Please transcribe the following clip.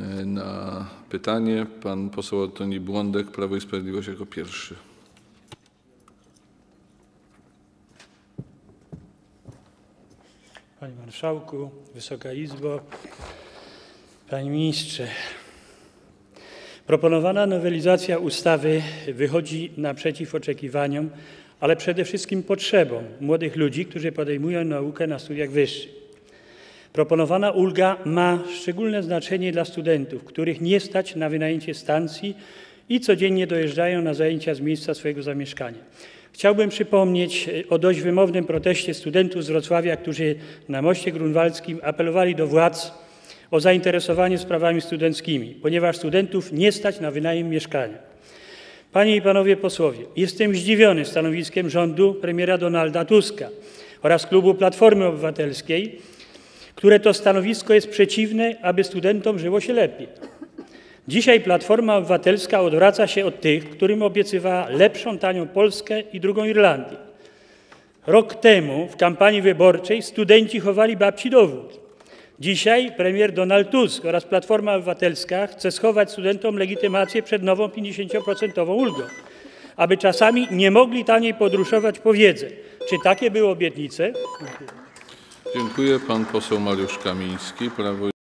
E, Na pytanie pan poseł Antoni Błądek, Prawo i Sprawiedliwość jako pierwszy. Panie Marszałku, Wysoka Izbo, Panie Ministrze. Proponowana nowelizacja ustawy wychodzi naprzeciw oczekiwaniom, ale przede wszystkim potrzebom młodych ludzi, którzy podejmują naukę na studiach wyższych. Proponowana ulga ma szczególne znaczenie dla studentów, których nie stać na wynajęcie stacji i codziennie dojeżdżają na zajęcia z miejsca swojego zamieszkania. Chciałbym przypomnieć e, o dość wymownym proteście studentów z Wrocławia, którzy na moście grunwaldzkim apelowali do władz o zainteresowanie sprawami studenckimi, ponieważ studentów nie stać na wynajem mieszkania. Panie i panowie posłowie, jestem zdziwiony stanowiskiem rządu premiera Donalda Tuska oraz klubu Platformy Obywatelskiej, które to stanowisko jest przeciwne, aby studentom żyło się lepiej. Dzisiaj Platforma Obywatelska odwraca się od tych, którym obiecywała lepszą, tanią Polskę i drugą Irlandię. Rok temu w kampanii wyborczej studenci chowali babci dowód. Dzisiaj premier Donald Tusk oraz Platforma Obywatelska chce schować studentom legitymację przed nową 50% ulgą, aby czasami nie mogli taniej podróżować po wiedzę. Czy takie były obietnice? Dziękuję. Pan poseł Mariusz Kamiński, Prawo